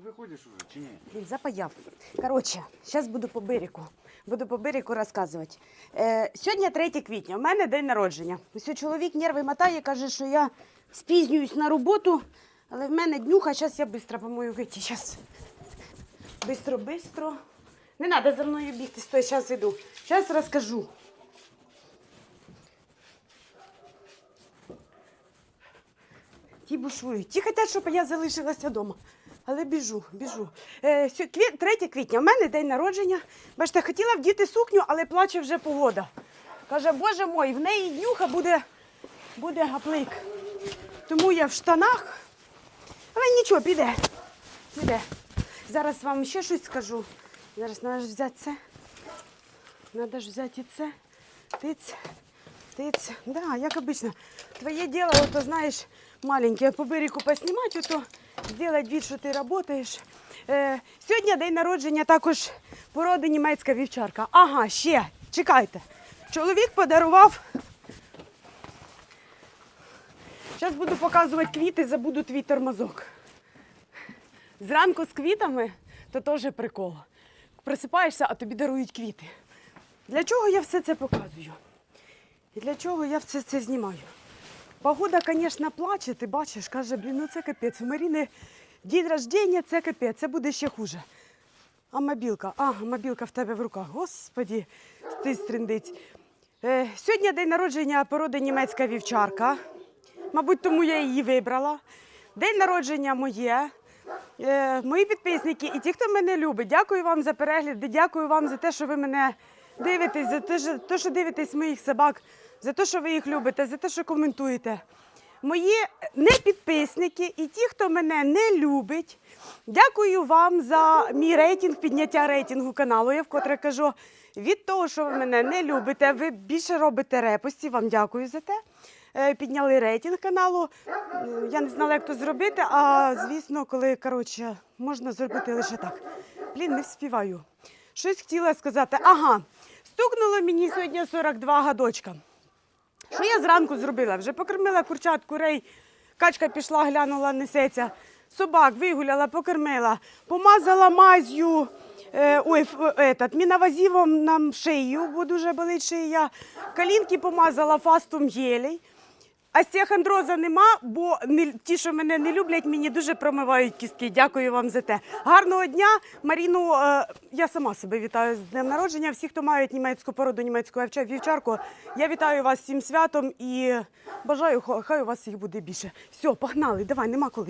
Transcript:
Ти виходиш уже чи ні? Блін, запаяв. Коротше, зараз буду по берегу. Буду по берегу розказувати. Е, сьогодні 3 квітня, у мене день народження. Ось чоловік нерви мотає, каже, що я спізнююсь на роботу, але в мене днюха, зараз я швидко помою вийти. Зараз. Бистро, бистро. Не треба за мною бігти, стой, зараз іду. Зараз розкажу. Ті бушують. Ті хочуть, щоб я залишилася вдома. Але біжу, біжу. Е, сьо- кві- 3 квітня, у мене день народження. Бачите, хотіла вдіти сукню, але плаче вже погода. Каже, боже мой, в неї днюха буде, буде гаплик. Тому я в штанах. Але нічого, піде. Піде. Зараз вам ще щось скажу. Зараз треба взяти це. Треба ж взяти це. Тиць. Тиць. Да, як обично. Твоє діло, ото, знаєш, маленьке, по берегу поснімати, ото зробити вид, що ти працюєш. Е, сьогодні день народження також породи німецька вівчарка. Ага, ще, чекайте. Чоловік подарував. Зараз буду показувати квіти, забуду твій тормозок. Зранку з квітами то теж прикол. Просипаєшся, а тобі дарують квіти. Для чого я все це показую? І для чого я все це знімаю? Погода, звісно, плаче, ти бачиш, каже, блін, ну це капець. У Маріни день рождення, це капець, це буде ще хуже. А мобілка, а, мобілка в тебе в руках. Господі, ти стріндиць. Е, сьогодні день народження породи німецька вівчарка. Мабуть, тому я її вибрала. День народження моє. Е, мої підписники і ті, хто мене любить, дякую вам за перегляди, дякую вам за те, що ви мене дивитесь, за те, що- те, що дивитесь моїх собак, за те, що ви їх любите, за те, що коментуєте. Мої непідписники і ті, хто мене не любить, дякую вам за мій рейтинг, підняття рейтингу каналу. Я вкотре кажу, від того, що ви мене не любите, ви більше робите репостів. Вам дякую за те. Е, Підняли рейтинг каналу. Е, Я не знала, як то зробити, а звісно, коли коротше, можна зробити лише так. Блін, не вспіваю. Щось хотіла сказати. Ага, стукнуло мені сьогодні 42 гадочка. Що я зранку зробила? Вже покормила курчат, курей, качка пішла, глянула, несеться. Собак вигуляла, покормила, помазала мазю е, ой, е, этот, мінавазівом нам шию, бо дуже болить шия. Калінки помазала фастом гелей. Остеохондроза нема, бо не, ті, що мене не люблять, мені дуже промивають кістки. Дякую вам за те. Гарного дня. Маріну, е, я сама себе вітаю з днем народження. Всі, хто мають німецьку породу, німецьку вівчарку, я вітаю вас всім святом і бажаю, хай у вас їх буде більше. Все, погнали, давай, нема коли.